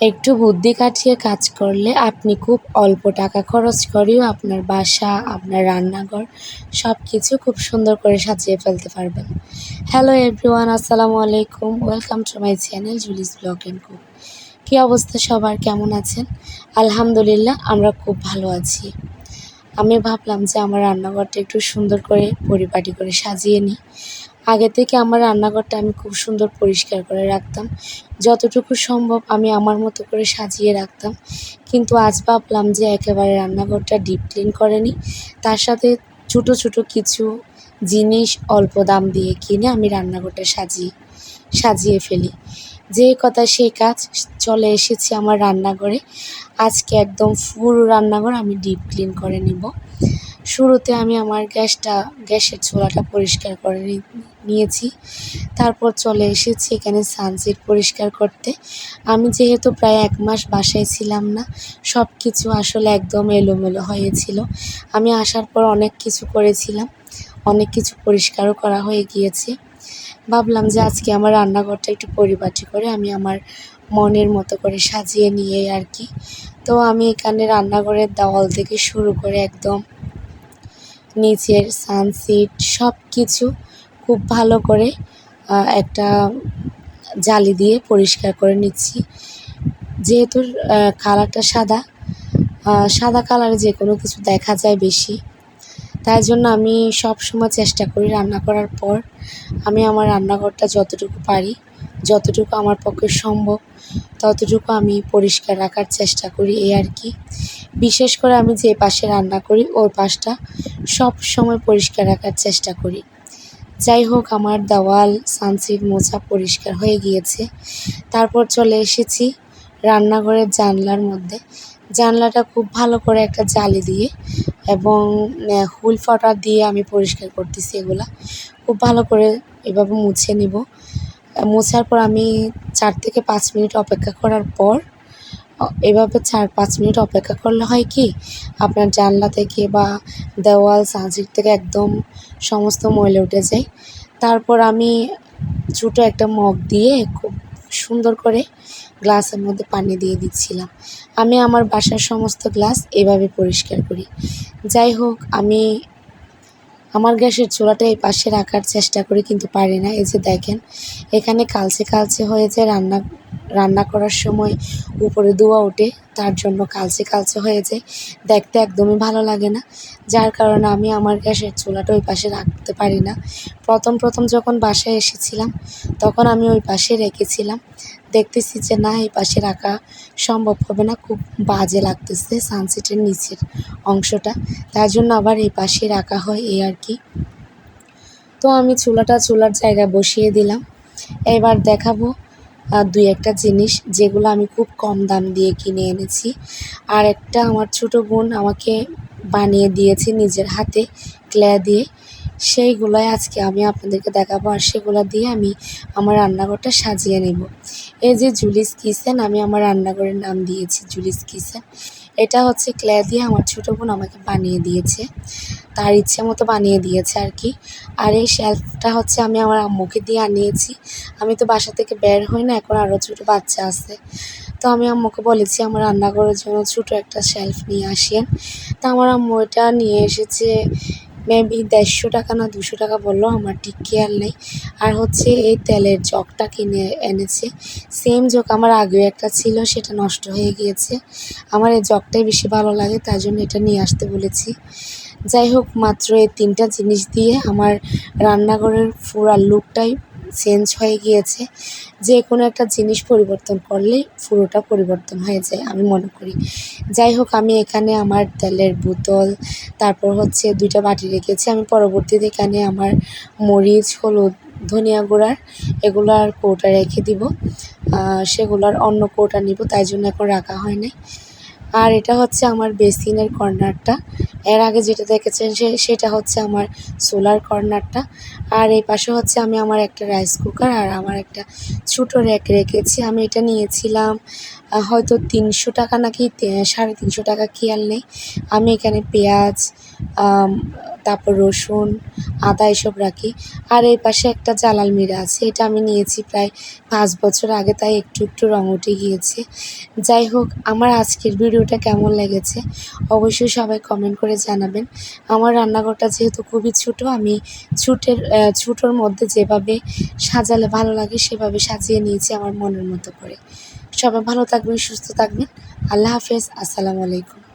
একটু বুদ্ধি খাটিয়ে কাজ করলে আপনি খুব অল্প টাকা খরচ করেও আপনার বাসা, আপনার রান্নাঘর সব কিছু খুব সুন্দর করে সাজিয়ে ফেলতে পারবেন। হ্যালো এভরিওয়ান আসসালামু আলাইকুম। Welcome to my channel Julie's blog and cook কী অবস্থা সবার? কেমন আছেন? আলহামদুলিল্লাহ, আমরা খুব ভালো আছি। আমি ভাবলাম যে আমার রান্নাঘরটা একটু সুন্দর করে পরিপাটি করে সাজিয়ে নিই। আগে থেকে আমার রান্নাঘরটা আমি খুব সুন্দর পরিষ্কার করে রাখতাম। যতটুকু সম্ভব আমি আমার মতো করে সাজিয়ে রাখতাম। কিন্তু আজ ভাবলাম যে একেবারে রান্নাঘরটা ডিপ ক্লিন করে নিই। তার সাথে ছোটো ছোটো কিছু জিনিস অল্প দাম দিয়ে কিনে আমি রান্নাঘরটা সাজিয়ে সাজিয়ে ফেলি। যে কথা সেই কাজ, চলে এসেছি আমার রান্নাঘরে। আজকে একদম ফুল রান্নাঘর আমি ডিপ ক্লিন করে নিব। শুরুতে আমি আমার গ্যাসটা, গ্যাসের চুলাটা পরিষ্কার করে নি- নিয়েছি। তারপর চলে এসেছি এখানে সানসেট পরিষ্কার করতে। আমি যেহেতু প্রায় এক মাস বাসায় ছিলাম না সব কিছু আসলে একদম এলোমেলো হয়েছিল। আমি আসার পর অনেক কিছু করেছিলাম, অনেক কিছু পরিষ্কারও করা হয়ে গিয়েছে। ভাবলাম যে আজকে আমার রান্নাঘরটা একটু পরিপাটি করে আমি আমার মনের মতো করে সাজিয়ে নিয়ে আর কি। তো আমি এখানে রান্নাঘরের দেওয়াল থেকে শুরু করে একদম নিচের সানসিট সব কিছু খুব ভালো করে একটা জালি দিয়ে পরিষ্কার করে নিচ্ছি। যেহেতু কালারটা সাদা সাদা কালারে যে কোনো কিছু দেখা যায় বেশি। তাই জন্য আমি সব সময় চেষ্টা করি রান্না করার পর। আমি আমার রান্নাঘরটা যতটুকু পারি, যতটুকু আমার পক্ষে সম্ভব, ততটুকু আমি পরিষ্কার রাখার চেষ্টা করি এই আর কি। বিশেষ করে আমি যে পাশে রান্না করি, ওই পাশটা সব সময় পরিষ্কার রাখার চেষ্টা করি। যাই হোক, আমার দেওয়াল, সানসিট, মোছা পরিষ্কার হয়ে গিয়েছে। তারপর চলে এসেছি রান্নাঘরের জানলার মধ্যে। জানলাটা খুব ভালো করে একটা জালি দিয়ে এবং হুল ফটা দিয়ে আমি পরিষ্কার করতেছি এগুলা। খুব ভালো করে এভাবে মুছে নিব। মোছার পর আমি চার থেকে পাঁচ মিনিট অপেক্ষা করার পর এভাবে চার পাঁচ মিনিট অপেক্ষা করলে হয় কি? আপনার জানলা থেকে বা দেওয়াল সানসিট থেকে একদম সমস্ত ময়লা উঠে যায়। তারপর আমি ছোটো একটা মগ দিয়ে খুব সুন্দর করে গ্লাসের মধ্যে পানি দিয়ে দিচ্ছিলাম। আমি আমার বাসার সমস্ত গ্লাস এভাবে পরিষ্কার করি। যাই হোক, আমি আমার গ্যাসের চুলাটা এই পাশে রাখার চেষ্টা করি, কিন্তু পারি না। এই যে দেখেন, এখানে কালচে কালচে হয়েছে রান্না রান্না করার সময় উপরে ধোঁয়া ওঠে, তার জন্য কালচে কালচে হয়ে যায়। দেখতে একদমই ভালো লাগে না। যার কারণে আমি আমার গ্যাসের চুলাটা ওই পাশে রাখতে পারি না। প্রথম প্রথম যখন বাসায় এসেছিলাম, তখন আমি ওই পাশে রেখেছিলাম। দেখতেছি যে না, এই পাশে রাখা সম্ভব হবে না। খুব বাজে লাগতেছে সানসেটের নিচের অংশটা। তার জন্য আবার এই পাশে রাখা হয় এই আর কি। তো আমি চুলাটা চুলার জায়গায় বসিয়ে দিলাম। এবার দেখাবো দুই একটা জিনিস যেগুলো আমি খুব কম দাম দিয়ে কিনে এনেছি। আর একটা আমার ছোটো বোন আমাকে বানিয়ে দিয়েছে নিজের হাতে ক্লে দিয়ে। সেইগুলোই আজকে আমি আপনাদেরকে দেখাবো আর সেগুলো দিয়ে আমি আমার রান্নাঘরটা সাজিয়ে নেব। এই যে জুলিস কিচেন, আমি আমার রান্নাঘরের নাম দিয়েছি জুলিস কিচেন। এটা হচ্ছে ক্লে দিয়ে আমার ছোটো বোন আমাকে বানিয়ে দিয়েছে। তার ইচ্ছে মতো বানিয়ে দিয়েছে আর কি। আর এই শেলফটা হচ্ছে আমি আমার আম্মুকে দিয়ে আনিয়েছি। আমি তো বাসা থেকে বের হই না, এখন আরও ছোটো বাচ্চা আছে। তো আমি আম্মুকে বলেছি, আমার রান্নাঘরের জন্য ছোটো একটা শেলফ নিয়ে আসেন। তা আমার আম্মু এটা নিয়ে এসেছে মেবি দেড়শো টাকা না দুশো টাকা বলল, আমার ঠিক খেয়াল নেই। আর হচ্ছে এই তেলের জগটা কিনে এনেছে। সেম জগ আমার আগেও একটা ছিল, সেটা নষ্ট হয়ে গিয়েছে। আমার এই জগটাই বেশি ভালো লাগে তার জন্য এটা নিয়ে আসতে বলেছি। যাই হোক, মাত্র এই তিনটা জিনিস দিয়ে আমার রান্নাঘরের ফুরার লুকটাই চেঞ্জ হয়ে গিয়েছে। যে কোনো একটা জিনিস পরিবর্তন করলেই পুরোটা পরিবর্তন হয়ে যায় আমি মনে করি। যাই হোক, আমি এখানে আমার তেলের বোতল, তারপর হচ্ছে দুইটা বাটি রেখেছি। আমি পরবর্তীতে এখানে আমার মরিচ, হলুদ, ধনিয়া গুঁড়ার এগুলার কৌটা রেখে দিব। সেগুলোর অন্য কৌটা নিব, তাই জন্য এখন রাখা হয় নাই। আর এটা হচ্ছে আমার বেসিনের কর্নারটা। এর আগে যেটা দেখেছেন সে, সেটা হচ্ছে আমার সোলার কর্নারটা। আর এই পাশে হচ্ছে আমি আমার একটা রাইস কুকার আর আমার একটা ছোটো র্যাক রেখেছি। আমি এটা নিয়েছিলাম হয়তো তিনশো টাকা নাকি সাড়ে তিনশো টাকা কি আর নেই। আমি এখানে পেঁয়াজ তারপর রসুন, আদা এসব রাখি। আর এই পাশে একটা জালাল মিরা আছে, এটা আমি নিয়েছি প্রায় পাঁচ বছর আগে, তাই একটু একটু রঙ উঠে গিয়েছে। যাই হোক, আমার আজকের ভিডিওটা কেমন লেগেছে অবশ্যই সবাই কমেন্ট করে জানাবেন। আমার রান্নাঘরটা যেহেতু খুবই ছোট, আমি ছুটের ছুটোর মধ্যে যেভাবে সাজালে ভালো লাগে, সেভাবে সাজিয়ে নিয়েছি আমার মনের মতো করে। সবাই ভালো থাকবেন, সুস্থ থাকবেন। আল্লাহ হাফেজ, আসসালামু আলাইকুম।